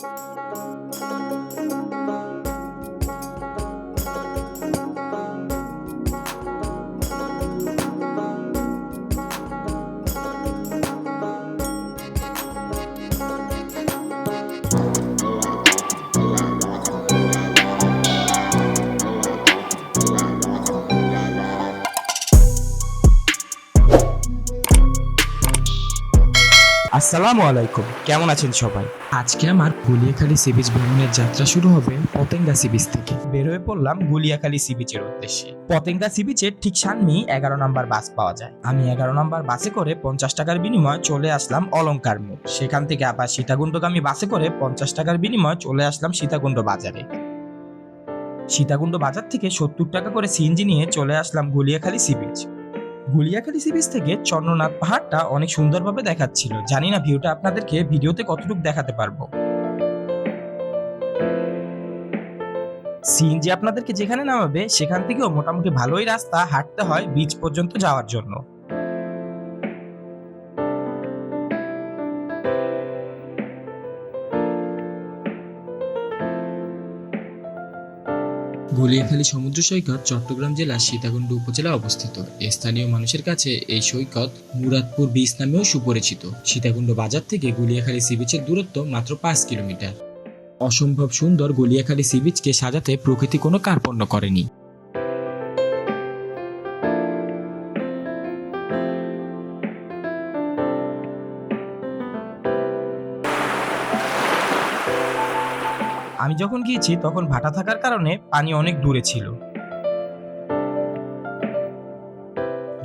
Thank you. আসসালামু আলাইকুম। কেমন আছেন সবাই? আজকে আমার গুলিয়াখালী সি বিচ ভ্রমণের যাত্রা শুরু হবে পতেঙ্গা সি বিচ থেকে। বের হয়ে পড়লাম গুলিয়াখালী সি বিচের উদ্দেশ্যে। পতেঙ্গা সি বিচের ঠিক সামনে এগারো নম্বর বাস পাওয়া যায়। আমি এগারো নম্বর বাসে করে পঞ্চাশ টাকার বিনিময়ে চলে আসলাম অলঙ্কার মোড়। সেখান থেকে আবার সীতাকুণ্ডগামী বাসে করে পঞ্চাশ টাকার বিনিময়ে চলে আসলাম সীতাকুণ্ড বাজারে। সীতাকুণ্ড বাজার থেকে সত্তর টাকা করে সিএনজি নিয়ে চলে আসলাম Guliakhali sea beach Guliakhali sea beach থেকে চন্দ্রনাথ পাহাড়টা অনেক সুন্দরভাবে দেখাচ্ছিল। জানি না ভিউটা আপনাদেরকে ভিডিওতে কতটুকু দেখাতে পারব। সিএনজি আপনাদেরকে যেখানে নামাবে, সেখান থেকেও মোটামুটি ভালোই রাস্তা হাঁটতে হয় বিচ পর্যন্ত যাওয়ার জন্য। গলিয়াখালী সমুদ্র সৈকত চট্টগ্রাম জেলার সীতাকুণ্ড উপজেলা অবস্থিত। স্থানীয় মানুষের কাছে এই সৈকত মুরাদপুর বিচ নামেও সুপরিচিত। সীতাকুণ্ড বাজার থেকে গুলিয়াখালী সি বিচের দূরত্ব মাত্র পাঁচ কিলোমিটার। অসম্ভব সুন্দর গলিয়াখালী সি বিচকে সাজাতে প্রকৃতি কোনো কার্পণ্য করেনি। আমি যখন গিয়েছি, তখন ভাটা থাকার কারণে পানি অনেক দূরে ছিল।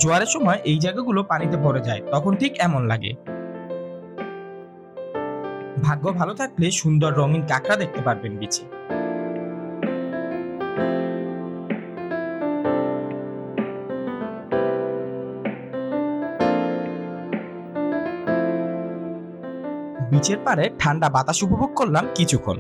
জোয়ারের সময় এই জায়গাগুলো পানিতে ভরে যায়, তখন ঠিক এমন লাগে। ভাগ্য ভালো থাকলে সুন্দর রঙিন কাঁকড়া দেখতে পারবেন বিচে। বিচের পারে ঠান্ডা বাতাস উপভোগ করলাম কিছুক্ষণ।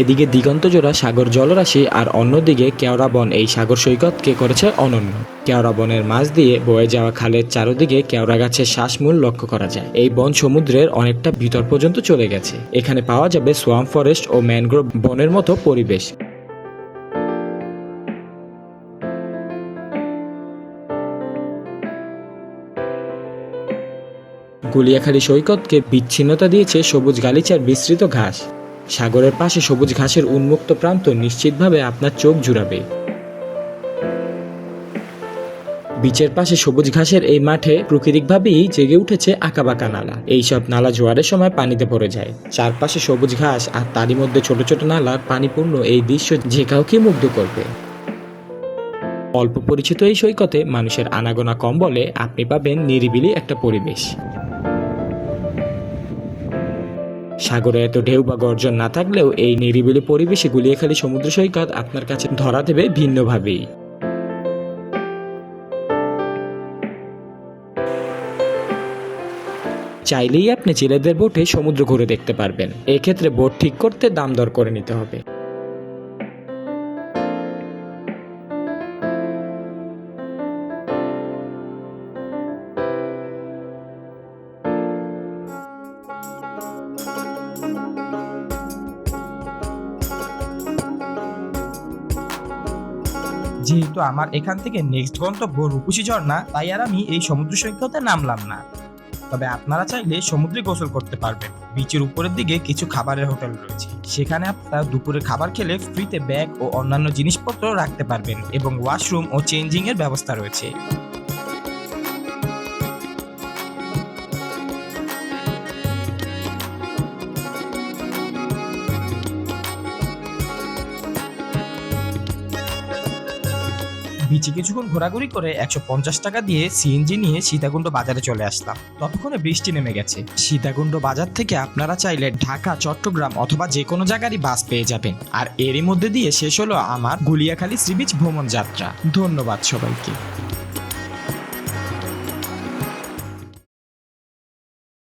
এদিকে দিগন্তজোড়া সাগর জলরাশি আর অন্যদিকে কেওড়া বন এই সাগর সৈকতকে করেছে অনন্য। কেওড়া বনের মাঝ দিয়ে বয়ে যাওয়া খালের চারদিকে কেওড়া গাছের শ্বাসমূল লক্ষ্য করা যায়। এই বন সমুদ্রের অনেকটা ভিতর পর্যন্ত চলে গেছে। এখানে পাওয়া যাবে সোয়াম ফরেস্ট ও ম্যানগ্রোভ বনের মতো পরিবেশ। গুলিয়াখালী সৈকতকে বিচ্ছিন্নতা দিয়েছে সবুজ গালিচার বিস্তৃত ঘাস। সাগরের পাশে সবুজ ঘাসের উন্মুক্ত প্রান্ত নিশ্চিতভাবে আপনার চোখ জুড়াবে। বিচের পাশে সবুজ ঘাসের এই মাঠে প্রাকৃতিকভাবেই জেগে উঠেছে আঁকাবাঁকা নালা। এইসব নালা জোয়ারের সময় পানিতে পড়ে যায়। চারপাশে সবুজ ঘাস আর তারই মধ্যে ছোট ছোট নালার পানিপূর্ণ এই দৃশ্য যে কাউকে মুগ্ধ করবে। অল্প পরিচিত এই সৈকতে মানুষের আনাগোনা কম বলে আপনি পাবেন নিরিবিলি একটা পরিবেশ। সাগরে এত ঢেউ বা গর্জন না থাকলেও এই নিরিবিলি পরিবেশে গুলিয়াখালী সমুদ্র সৈকত আপনার কাছে ধরা দেবে ভিন্নভাবেই। চাইলেই আপনি জেলেদের বোটে সমুদ্র ঘুরে দেখতে পারবেন। এক্ষেত্রে বোট ঠিক করতে দাম দর করে নিতে হবে। যেহেতু আমার এখান থেকে নেক্সট গন্তব্য রূপসী ঝর্ণা, তাই আর আমি এই সমুদ্র সৈকতে নামলাম না। তবে আপনারা চাইলে সমুদ্রে গোসল করতে পারবেন। বিচের উপরের দিকে কিছু খাবারের হোটেল রয়েছে। সেখানে আপনারা দুপুরে খাবার খেলে ফ্রিতে ব্যাগ ও অন্যান্য জিনিসপত্র রাখতে পারবেন এবং ওয়াশরুম ও চেঞ্জিং এর ব্যবস্থা রয়েছে। বিচে কিছুক্ষণ ঘোরাঘুরি করে একশো পঞ্চাশ টাকা দিয়ে সিএনজি নিয়ে সীতাকুণ্ড বাজারে চলে আসলাম। ততক্ষণে বৃষ্টি নেমে গেছে। সীতাকুণ্ড বাজার থেকে আপনারা চাইলে ঢাকা, চট্টগ্রাম অথবা যে কোনো জায়গারই বাস পেয়ে যাবেন। আর এরই মধ্যে দিয়ে শেষ হলো আমার গুলিয়াখালী শ্রীবিচ ভ্রমণ যাত্রা। ধন্যবাদ সবাইকে।